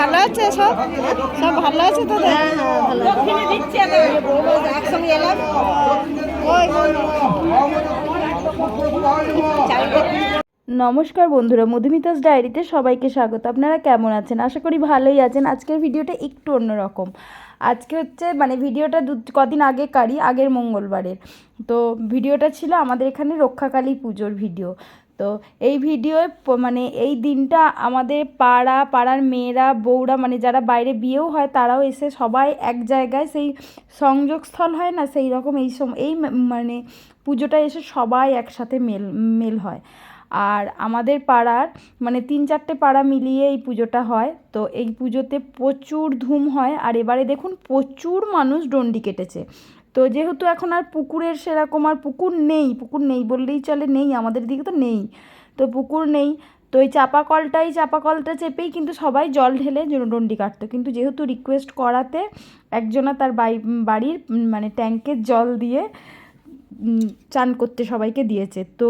ভালো আছে সব? সব ভালো আছে তো হ্যাঁ হ্যাঁ ভালো একসঙ্গে এলাম। নমস্কার বন্ধুরা মধুমিতাস ডায়েরিতে সবাইকে স্বাগত। আপনারা কেমন আছেন? আশা করি ভালোই আছেন। আজকের ভিডিওটা একটু অন্যরকম। আজকে হচ্ছে মানে ভিডিওটা দু কদিন আগে কারি আগের মঙ্গলবারের। তো ভিডিওটা ছিল আমাদের এখানে রক্ষাকালী পুজোর ভিডিও। তো এই ভিডিওয় মানে এই দিনটা আমাদের পাড়া, পাড়ার মেয়েরা, বউরা মানে যারা বাইরে বিয়েও হয় তারাও এসে সবাই এক জায়গায় সেই সংযোগস্থল হয় না সেই রকম এই সম, এই মানে পুজোটা এসে সবাই একসাথে মেল মেল হয়। আর আমাদের পাড়ার মানে তিন চারটে পাড়া মিলিয়ে এই পুজোটা হয়। তো এই পুজোতে প্রচুর ধুম হয়। আর এবারে দেখুন প্রচুর মানুষ ডন্ডি কেটেছে। তো যেহেতু এখন আর পুকুরের সেরকম আর পুকুর নেই পুকুর নেই বললেই চলে, নেই, আমাদের দিকে তো নেই। তো পুকুর নেই, তো এই চাপা কলটাই, চাপা কলটা চেপেই কিন্তু সবাই জল ঢেলে ডন্ডি কাটতো। কিন্তু যেহেতু রিকোয়েস্ট করাতে একজনা তার বাড়ির মানে ট্যাঙ্কের জল দিয়ে চান করতে সবাইকে দিয়েছে। তো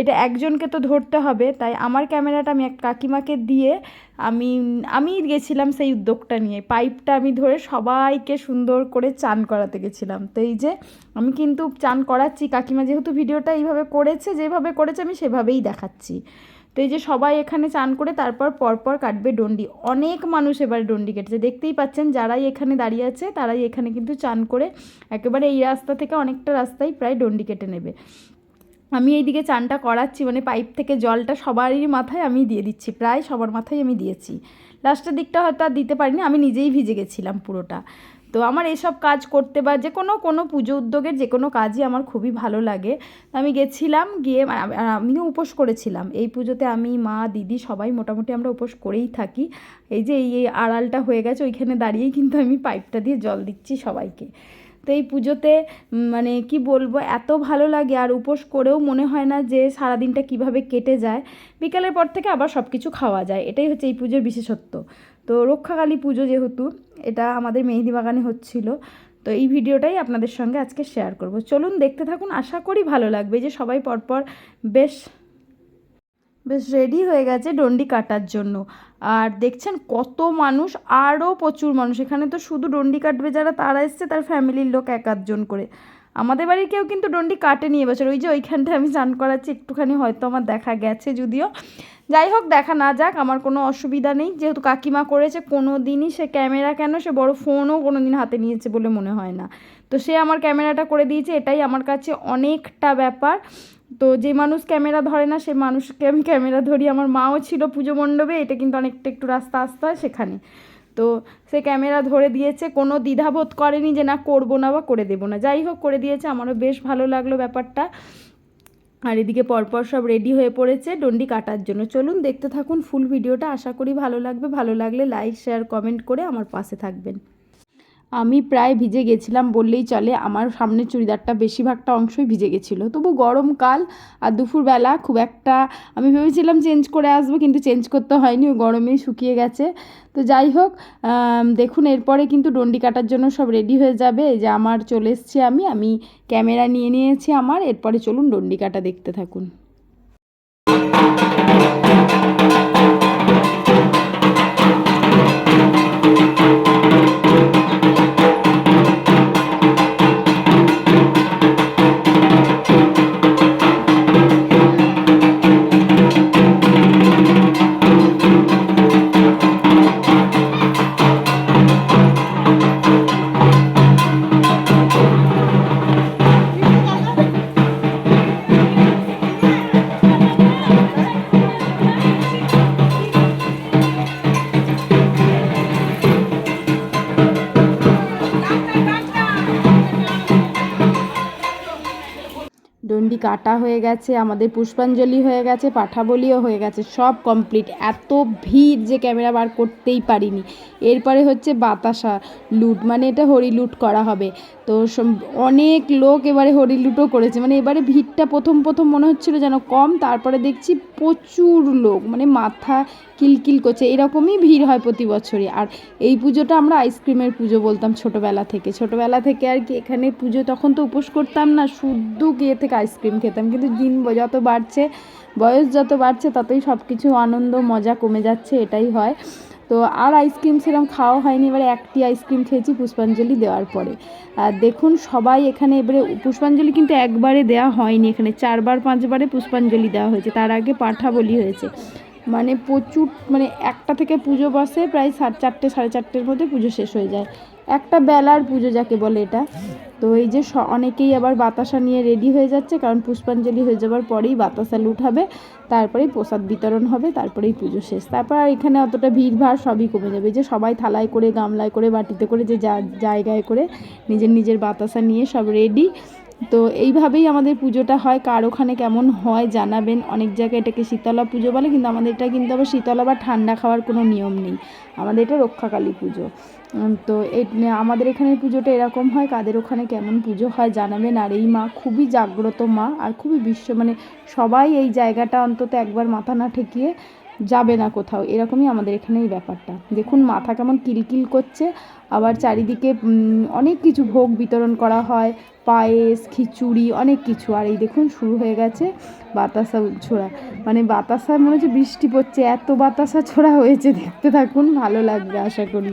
এটা একজনকে তো ধরতে হবে, তাই আমার ক্যামেরাটা আমি এক কাকিমাকে দিয়ে আমি আমি গেছিলাম সেই উদ্যোগটা নিয়ে। পাইপটা আমি ধরে সবাইকে সুন্দর করে চান করাতে গেছিলাম। তো এই যে আমি কিন্তু চান করাচ্ছি, কাকিমা যেহেতু ভিডিওটা এইভাবে করেছে, যেভাবে করেছে আমি সেভাবেই দেখাচ্ছি। তো এই যে সবাই এখানে চান করে তারপর পরপর কাটবে ডন্ডি। অনেক মানুষ এবার ডন্ডি কেটেছে। দেখতেই পাচ্ছেন যারাই এখানে দাঁড়িয়ে আছে, তারাই এখানে কিন্তু চান করে একেবারে এই রাস্তা থেকে অনেকটা রাস্তায় প্রায় ডন্ডি কেটে নেবে। আমি এইদিকে চানটা করাচ্ছি মানে পাইপ থেকে জলটা সবারই মাথায় আমি দিয়ে দিচ্ছি, প্রায় সবার মাথায় আমি দিয়েছি। লাস্টের দিকটা হয়তো আর দিতে পারিনি, আমি নিজেই ভিজে গেছিলাম পুরোটা। তো আমার এসব কাজ করতে বা যে কোনো কোনো পুজো উদ্যোগের যে কোনো কাজই আমার খুবই ভালো লাগে। আমি গেছিলাম, গিয়ে আমিও উপোস করেছিলাম। এই পুজোতে আমি, মা, দিদি সবাই মোটামুটি আমরা উপোস করেই থাকি। এই যে এই এই আড়ালটা হয়ে গেছে, ওইখানে দাঁড়িয়েই কিন্তু আমি পাইপটা দিয়ে জল দিচ্ছি সবাইকে। তো এই পুজোতে মানে কি বলব, এত ভালো লাগে আর উপোস করেও মনে হয় না যে সারাদিনটা কীভাবে কেটে যায়। বিকালের পর থেকে আবার সব কিছু খাওয়া যায়। এটাই হচ্ছে এই পুজোর বিশেষত্ব। তো রক্ষাকালী পুজো যেহেতু, এটা আমাদের মেহেদি বাগানে হচ্ছিল। তো এই ভিডিওটাই আপনাদের সঙ্গে আজকে শেয়ার করব। চলুন দেখতে থাকুন, আশা করি ভালো লাগবে যে সবাই পরপর বেশ বেশ রেডি হয়ে গেছে ডন্ডি কাটার জন্য। আর দেখছেন কত মানুষ আরও প্রচুর মানুষ। এখানে তো শুধু ডন্ডি কাটবে যারা, তারা এসছে তার ফ্যামিলির লোক এক আধজন করে। আমাদের বাড়ির কেউ কিন্তু ডন্ডি কাটেনি এবছর। ওই যে ওইখানটায় আমি চান করাচ্ছি, একটুখানি হয়তো আমার দেখা গেছে যদিও। যাই হোক, দেখা না যাক, আমার কোনো অসুবিধা নেই। যেহেতু কাকিমা করেছে কোনো দিনই সে ক্যামেরা কেন, সে বড় ফোনও কোনো দিন হাতে নিয়েছে বলে মনে হয় না। তো সে আমার ক্যামেরাটা করে দিয়েছে, এটাই আমার কাছে অনেকটা ব্যাপার। তো যে মানুষ ক্যামেরা ধরে না, সে মানুষকে আমি ক্যামেরা ধরি। আমার মাও ছিল পুজো মণ্ডপে, এটা কিন্তু অনেকটা একটু রাস্তা আসতে হয় সেখানে। তো সে ক্যামেরা ধরে দিয়েছে, কোনো দ্বিধাবোধ করেনি যে না করব না বা করে দেবো না। যাই হোক, করে দিয়েছে, আমারও বেশ ভালো লাগল ব্যাপারটা। আর এদিকে পরপর সব রেডি হয়ে পড়েছে ডন্ডি কাটার জন্য। চলুন দেখতে থাকুন ফুল ভিডিওটা, আশা করি ভালো লাগবে। ভালো লাগলে লাইক শেয়ার কমেন্ট করে আমার পাশে থাকবেন। আমি প্রায় ভিজে গেছিলাম বললেই চলে, আমার সামনের চুড়িদারটা বেশিরভাগটা অংশই ভিজে গেছিল। তবু গরমকাল আর দুপুরবেলা খুব একটা আমি ভেবেছিলাম চেঞ্জ করে আসব কিন্তু চেঞ্জ করতে হয়নি, ও গরমেই শুকিয়ে গেছে। তো যাই হোক দেখুন এরপরে কিন্তু ডন্ডি কাটার জন্য সব রেডি হয়ে যাবে। যে আমার চলে এসছি আমি আমি ক্যামেরা নিয়ে নিয়েছি আমার, এরপরে চলুন ডন্ডি কাটা দেখতে থাকুন। ডন্ডি কাটা হয়ে গেছে, আমাদের পুষ্পাঞ্জলি হয়ে গেছে, পাঠাবলিও হয়ে গেছে, সব কমপ্লিট এত ভিড় যে ক্যামেরা বার করতেই পারিনি। এরপরে হচ্ছে বাতাসা লুট মানে এটা হরি লুট করা হবে। তো অনেক লোক এবারে হরি লুটও করেছে মানে এবারে ভিড়টা প্রথম প্রথম মনে হচ্ছিল যেন কম, তারপরে দেখছি প্রচুর লোক মানে মাথা কিলকিল করছে। এরকমই ভিড় হয় প্রতি বছরই। আর এই পুজোটা আমরা আইসক্রিমের পুজো বলতাম ছোটোবেলা থেকে। ছোটোবেলা থেকে আর কি এখানে পুজো তখন তো উপোস করতাম না, শুদ্ধ গিয়ে থেকে আইসক্রিম খেতাম। কিন্তু দিন যত বাড়ছে, বয়স যত বাড়ছে, ততই সব কিছু আনন্দ, মজা কমে যাচ্ছে, এটাই হয়। তো আর আইসক্রিম সেরকম খাওয়া হয়নি, এবারে একটি আইসক্রিম খেয়েছি পুষ্পাঞ্জলি দেওয়ার পরে। আর দেখুন সবাই এখানে এবারে পুষ্পাঞ্জলি কিন্তু একবারে দেওয়া হয়নি এখানে, চারবার, পাঁচবারে পুষ্পাঞ্জলি দেওয়া হয়েছে, তার আগে পাঠা বলি হয়েছে। মানে প্রচুর মানে একটা থেকে পুজো বসে প্রায় সাড়ে চারটে, সাড়ে চারটের মধ্যে পুজো শেষ হয়ে যায়। একটা বেলার পুজো যাকে বলে এটা। তো এই যে অনেকেই আবার বাতাসা নিয়ে রেডি হয়ে যাচ্ছে, কারণ পুষ্পাঞ্জলি হয়ে যাওয়ার পরেই বাতাসা লুঠাবে তারপরেই প্রসাদ বিতরণ হবে, তারপরেই পুজো শেষ। তারপর আর এখানে অতটা ভিড় ভাড় সবই কমে যাবে। যে সবাই থালায় করে, গামলায় করে, বাটিতে করে, যা- জায়গায় করে নিজের নিজের বাতাসা নিয়ে সব রেডি তো এইভাবেই আমাদের পুজোটা হয়, কার ওখানে কেমন হয় জানাবেন। অনেক জায়গায় এটাকে শীতলা পুজো বলে, কিন্তু আমাদের এটা কিন্তু আবার শীতলা বা ঠান্ডা খাওয়ার কোনো নিয়ম নেই। আমাদের এটা রক্ষাকালী পুজো। তো আমাদের এখানে পুজোটা এরকম হয়, কাদের ওখানে কেমন পুজো হয় জানাবেন। আর এই মা খুবই জাগ্রত মা, আর খুবই বিশ্ব মানে সবাই এই জায়গাটা অন্তত একবার মাথা না ঠেকিয়ে যাবে না কোথাও এরকমই আমাদের এখানে এই ব্যাপারটা দেখুন মাথা কেমন কিলকিল করছে আবার চারিদিকে অনেক কিছু ভোগ বিতরণ করা হয় পায়েস খিচুড়ি অনেক কিছু আর এই দেখুন শুরু হয়ে গেছে বাতাসা ছোড়া মানে বাতাসা মনে হচ্ছে বৃষ্টি পড়ছে এত বাতাসা ছোড়া হয়েছে দেখতে থাকুন ভালো লাগবে আশা করি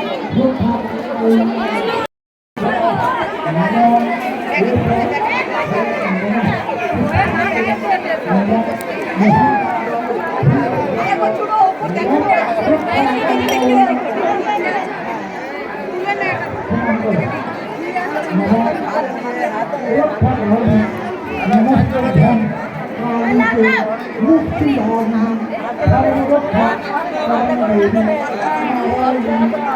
ঠান্ডা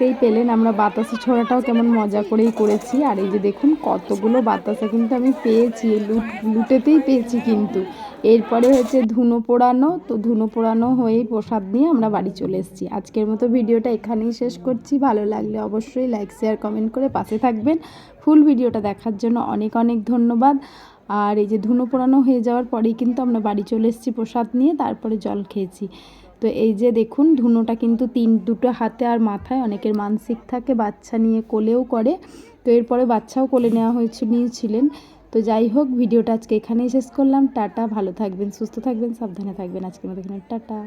দেখতেই পেলেন আমরা বাতাসা ছোড়াটাও কেমন মজা করেই করেছি। আর এই যে দেখুন, কতগুলো বাতাসা কিন্তু আমি পেয়েছি, লুট, লুটেতেই পেয়েছি কিন্তু। এরপরে হচ্ছে ধুনো পোড়ানো, তো ধুনো পোড়ানো হয়েই প্রসাদ নিয়ে আমরা বাড়ি চলে এসেছি। আজকের মতো ভিডিওটা এখানেই শেষ করছি। ভালো লাগলে অবশ্যই লাইক, শেয়ার, কমেন্ট করে পাশে থাকবেন। ফুল ভিডিওটা দেখার জন্য অনেক অনেক ধন্যবাদ। আর এই যে ধুনো পোড়ানো হয়ে যাওয়ার পরেই কিন্তু আমরা বাড়ি চলে এসেছি প্রসাদ নিয়ে, তারপরে জল খেয়েছি। তো এই যে দেখুন, ধুনোটা কিন্তু তিন, দুটো হাতে আর মাথায়, অনেকের মানসিক থাকে, বাচ্চা নিয়ে কোলেও করে। তো এরপরে বাচ্চাও কোলে নেওয়া হয়েছে নিয়েছিলেন তো যাই হোক, ভিডিওটা আজকে এখানেই শেষ করলাম। টাটা, ভালো থাকবেন, সুস্থ থাকবেন, সাবধানে থাকবেন। আজকের মতো এখানে টাটা।